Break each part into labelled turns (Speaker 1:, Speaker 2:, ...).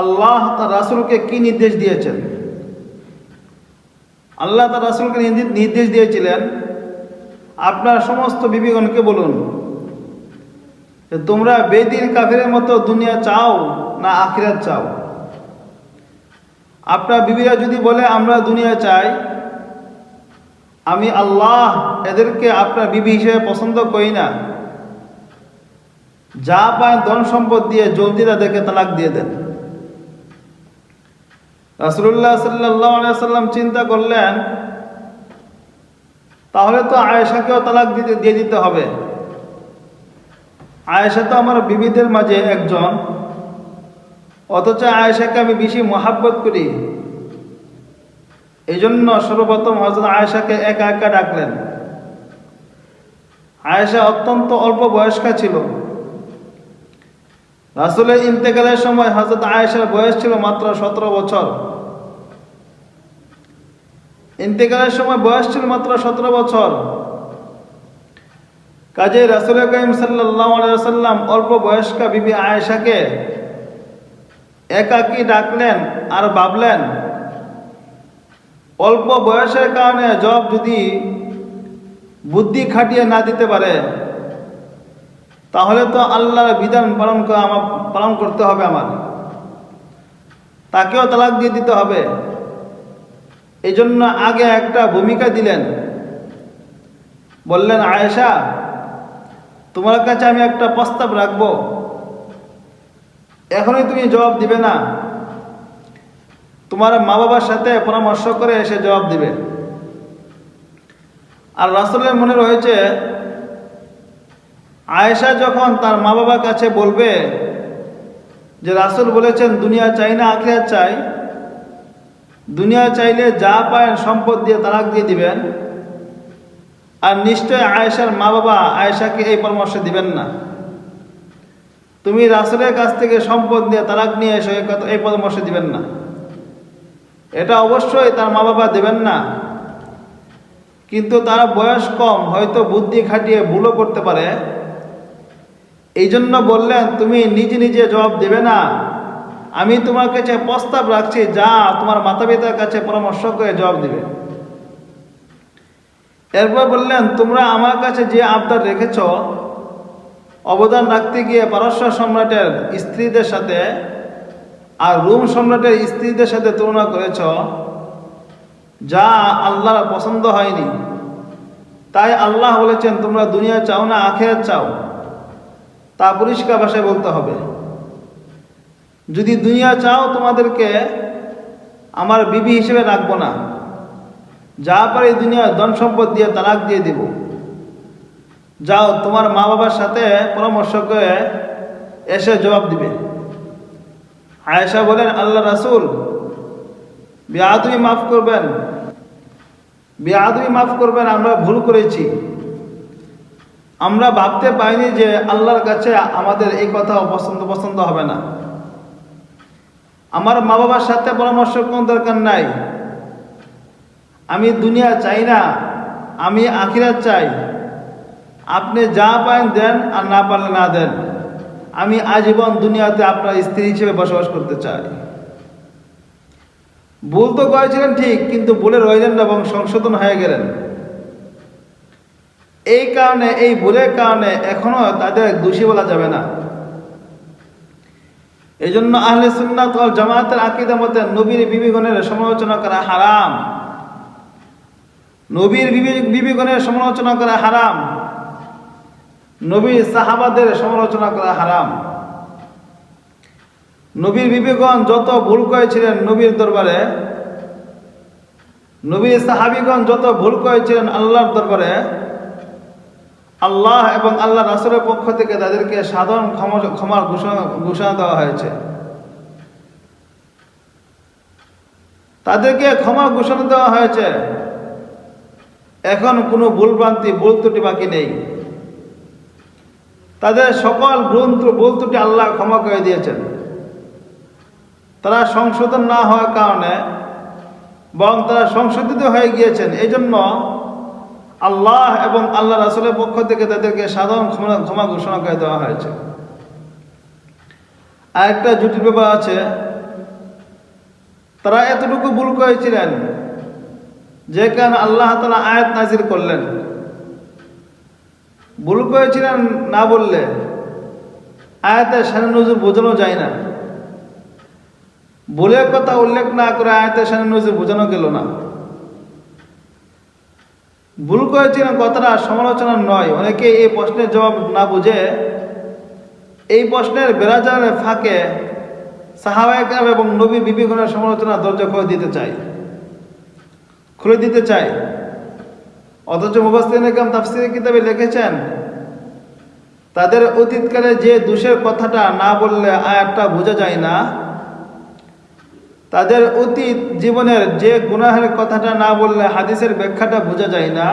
Speaker 1: আল্লাহ তার রাসুলকে কি নির্দেশ দিয়েছেন? আল্লাহ তার রাসুলকে নির্দেশ দিয়েছিলেন, আপনার সমস্ত বিবিগণকে বলুন তোমরা বেদির কাফিরের মতো দুনিয়া চাও না আখিরাত চাও? আপনার বিবিরা যদি বলে, আমরা দুনিয়া চাই, আমি আল্লাহ এদেরকে আপনার বিবি হিসেবে পছন্দ করি না। যা পায় ধন সম্পদ দিয়ে জলদি তাদেরকে তালাক দিয়ে দেন। রাসুল্লাহ সাল্লাহ সাল্লাম চিন্তা করলেন, তাহলে তো আয়েশাকেও তালাক দিতে, দিয়ে দিতে হবে। আয়েশা তো আমার বিবিদের মাঝে একজন, অথচ আয়েশাকে আমি বেশি মহাব্বত করি। এই জন্য সর্বপ্রথম হজরত আয়েশাকে একা একা ডাকলেন। আয়েশা অত্যন্ত অল্প বয়স্কা ছিল। রাসুলের ইন্তেকালের সময় হজরত আয়েশার বয়স ছিল মাত্র সতেরো বছর। ইন্তেকালের সময় বয়স ছিল মাত্র সতেরো বছর। কাজে রাসুল করিম সাল্লাম অল্প বয়স্কা বিবি আয়েশাকে একাকি ডাকলেন আর ভাবলেন, অল্প বয়সের কারণে জব যদি বুদ্ধি খাটিয়ে না দিতে পারে, তাহলে তো আল্লাহর বিধান পালন করা আমার পালন করতে হবে আমার। তাকেও তালাক দিয়ে দিতে হবে। এই জন্য আগে একটা ভূমিকা দিলেন। বললেন, আয়েশা, তোমার কাছে আমি একটা প্রস্তাব রাখব। এখনই তুমি জবাব দিবে না। তোমার মা বাবার সাথে পরামর্শ করে এসে জবাব দিবে। আর রাসুলের মনে রয়েছে, আয়েশা যখন তার মা বাবার কাছে বলবে যে, রাসুল বলেছেন, দুনিয়া চাই না, আখিরাত চাই দুনিয়া চাইলে যা পায় সম্পদ দিয়ে তালাক দিয়ে দিবেন। আর নিশ্চয় আয়েশার মা বাবা আয়েশাকে এই পরামর্শ দিবেন না। তুমি রাসুলের কাছ থেকে সম্পদ দিয়ে তালাক নিয়ে এসো এই পরামর্শ দিবেন না। এটা অবশ্যই তার মা বাবা দেবেন না। কিন্তু তার বয়স কম, হয়তো বুদ্ধি খাটিয়ে ভুলও করতে পারে। এই জন্য বললেন, তুমি নিজে নিজে জবাব দেবে না। আমি তোমার কাছে প্রস্তাব রাখছি, যা তোমার মাতা পিতার কাছে পরামর্শ করে জবাব দিবে। এরপর বললেন, তোমরা আমার কাছে যে আবদার রেখেছ, অবদান রাখতে গিয়ে পারস্য সম্রাটের স্ত্রীদের সাথে আর রোম সম্রাটের স্ত্রীদের সাথে তুলনা করেছ, যা আল্লাহর পছন্দ হয়নি। তাই আল্লাহ বলেছেন, তোমরা দুনিয়া চাও না, আখেরাত চাও। তা পরিষ্কার ভাষায় বলতে হবে। যদি দুনিয়া চাও তোমাদেরকে আমার বিবি হিসেবে রাখব না। যা পারে দুনিয়া ধন সম্পদ দিয়ে তালাক দিয়ে দিব। যাও, তোমার মা বাবার সাথে পরামর্শ করে এসে জবাব দিবে। আয়েশা বলেন আল্লাহ রাসুল বেআদুই মাফ করবেন। বেআদুই মাফ করবেন, আমরা ভুল করেছি। আমরা ভাবতে পাইনি যে আল্লাহর কাছে আমাদের এই কথা পছন্দ পছন্দ হবে না। আমার মা বাবার সাথে পরামর্শ কোনো দরকার নাই। আমি দুনিয়া চাই না, আমি আখিরাত চাই। আপনি যা পান দেন আর না পারলে না দেন। আমি আজীবন দুনিয়াতে আপনার স্ত্রী হিসেবে বসবাস করতে চাই। ভুল তো করেছিলেন ঠিক, কিন্তু ভুলে রইলেন না এবং সংশোধন হয়ে গেলেন। এই কারণে, এই ভুলের কারণে এখনও তাদের দোষী বলা যাবে না। এই জন্য আহলে সুন্নাত ওয়াল জামাতের আকিদা মতে নবীর বিবিগণের সমালোচনা করা হারাম। নবীর বিবি, বিবিগণের সমালোচনা করা হারাম। নবীর সাহাবাদের সমালোচনা করা হারাম। নবীর বিবেগণ যত ভুল করেছিলেন নবীর দরবারে, নবীর সাহাবিগণ যত ভুল করেছিলেন আল্লাহর দরবারে আল্লাহ এবং আল্লাহ রাসুলের পক্ষ থেকে তাদেরকে সাধারণ ক্ষমা ক্ষমার ঘোষণা ঘোষণা দেওয়া হয়েছে। তাদেরকে ক্ষমা ঘোষণা দেওয়া হয়েছে। এখন কোনো ভুলভ্রান্তি, ভুল ত্রুটি বাকি নেই। তাদের সকল ত্রু- ভুল ত্রুটি আল্লাহ ক্ষমা করে দিয়েছেন। তারা সংশোধন না হওয়ার কারণে বরং তারা সংশোধিত হয়ে গিয়েছেন। এই জন্য আল্লাহ এবং আল্লাহ রাসুলের পক্ষ থেকে তাদেরকে সাধারণ ক্ষমা ক্ষমা ঘোষণা করে দেওয়া হয়েছে। আর একটা জটিল ব্যাপার আছে, তারা এতটুকু ভুল করেছিলেন যে কারণ আল্লাহ তালা আয়াত নাজির করলেন। ভুল করেছিলেন না বললে আয়াতে সানে নজর বোঝানো যায় না। ভুলের কথা উল্লেখ না করে আয়াতে সানে নজর বোঝানো গেল না। ভুল করেছিলেন কথাটা সমালোচনা নয়। অনেকে এই প্রশ্নের জবাব না বুঝে এই প্রশ্নের বেড়াজারের ফাঁকে সাহাবায়করাম এবং নবী বিবিগণের সমালোচনা দরজা করে দিতে চায়। খুলে দিতে চায়। অথচ মুবাস্তিন একম তাফসিরের কিতাবে লিখেছেন, তাদের অতীতকালে যে দোষের কথাটা না বললে আয়াতটা বোঝা যায় না। তাদের অতীত জীবনের যে গুনাহের কথাটা না বললে হাদিসের ব্যাখ্যাটা বোঝা যায় না,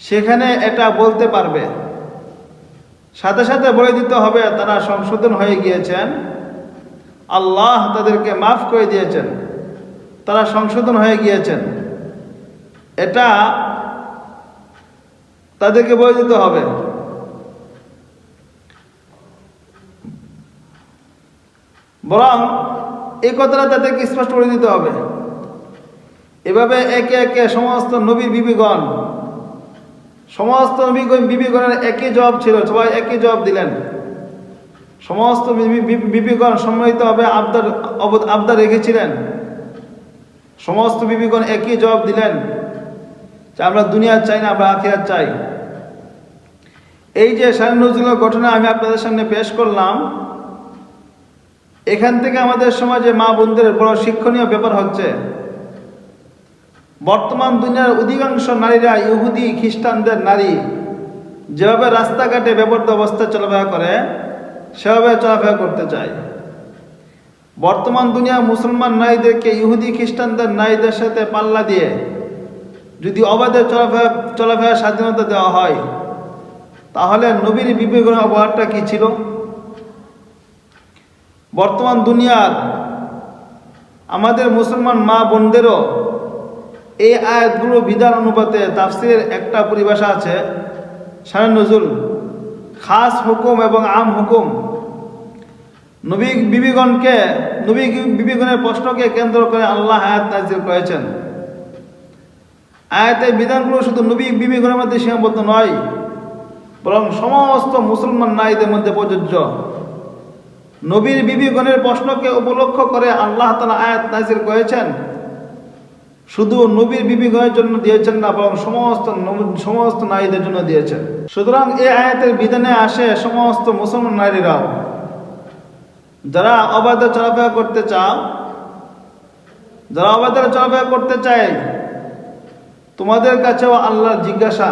Speaker 1: সেখানে এটা বলতে পারবে। সাথে সাথে বলে দিতে হবে, তারা সংশোধন হয়ে গিয়েছেন। আল্লাহ তাদেরকে মাফ করে দিয়েছেন। তারা সংশোধন হয়ে গিয়েছেন। এটা তাদেরকে বলে দিতে হবে। বরং এই কথাটা তাদেরকে স্পষ্ট করে দিতে হবে। এভাবে একে একে সমস্ত নবী বিবিগণ, সমস্ত নবীগণ বিবিগণের একই জবাব ছিল, সবাই একই জবাব দিলেন। সমস্ত বিবি- বিবি- বিবিগণ সম্মিলিতভাবে আবদার আবদার রেখেছিলেন। সমস্ত বিবিগণ একই জবাব দিলেন যে আমরা দুনিয়া চাই না, আমরা আখিরাত চাই। এই যে শাহ নজরুলের ঘটনা আমি আপনাদের সামনে পেশ করলাম এখান থেকে আমাদের সমাজে মা বোনদের বড় শিক্ষণীয় ব্যাপার হচ্ছে, বর্তমান দুনিয়ার অধিকাংশ নারীরা ইহুদি, খ্রিস্টানদের নারী, যেভাবে রাস্তাঘাটে ব্যবহৃত অবস্থায় চলাফেরা করে, সেভাবে চলাফেরা করতে চায়। বর্তমান দুনিয়া মুসলমান নারীদেরকে ইহুদি, খ্রিস্টানদের নারীদের সাথে পাল্লা দিয়ে যদি অবাধে চলাফেরা, চলাফেরার স্বাধীনতা দেওয়া হয়, তাহলে নবীর বিবেচনা অবহারটা কি ছিল? বর্তমান দুনিয়ার আমাদের মুসলমান মা বোনদেরও এই আয়াতগুলো বিধান অনুপাতে তাফসিরের একটা পরিভাষা আছে শাহ নজরুল, খাস হুকুম এবং আম হুকুম। নবী বিবিগণকে, নবী বিবিগণের প্রশ্নকে কেন্দ্র করে আল্লাহ আয়াত নাজির করেছেন। আয়াতের বিধানগুলো শুধু নবী বিবিগণের মধ্যে সীমাবদ্ধ নয়, বরং সমস্ত মুসলমান নারীদের মধ্যে প্রযোজ্য। নবীর বিবিগণের প্রশ্নকে উপলক্ষ করে আল্লাহ তালা আয়াত নাজির করেছেন। শুধু নবীর বিবিগণের জন্য দিয়েছেন না, বরং সমস্ত সমস্ত নারীদের জন্য দিয়েছেন। সুতরাং এই আয়াতের বিধানে আসে সমস্ত মুসলমান নারীরাও। যারা অবাধে চলাফেরা করতে চাও, যারা অবাধে চলাফেরা করতে চায়, তোমাদের কাছেও আল্লাহর জিজ্ঞাসা।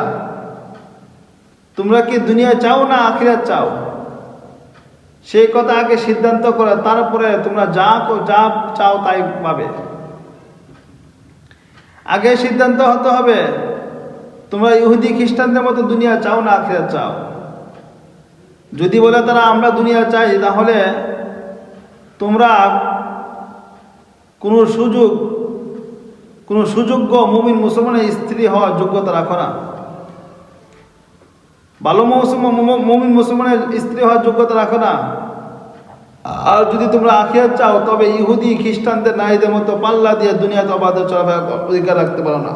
Speaker 1: তোমরা কি দুনিয়া চাও না আখিরাত চাও? সেই কথা আগে সিদ্ধান্ত করে, তারপরে তোমরা যা যা চাও তাই পাবে। আগে সিদ্ধান্ত হতে হবে, তোমরা ইহুদি খ্রিস্টানদের মতো দুনিয়া চাও না আখিরাত চাও। যদি বলে তারা, আমরা দুনিয়া চাই, তাহলে তোমরা কোনো সুযোগ, কোনো সুযোগ্য মুমিন মুসলমানের স্ত্রী হওয়ার যোগ্যতা রাখো না। ভালো মুমিন মুসলমানের স্ত্রী হওয়ার যোগ্যতা রাখো না। আর যদি তোমরা আখিয়াত চাও, তবে ইহুদি, খ্রিস্টানদের নারীদের মতো পাল্লা দিয়ে দুনিয়াতে অবাধে চলাফেরা অধিকার রাখতে পারো না।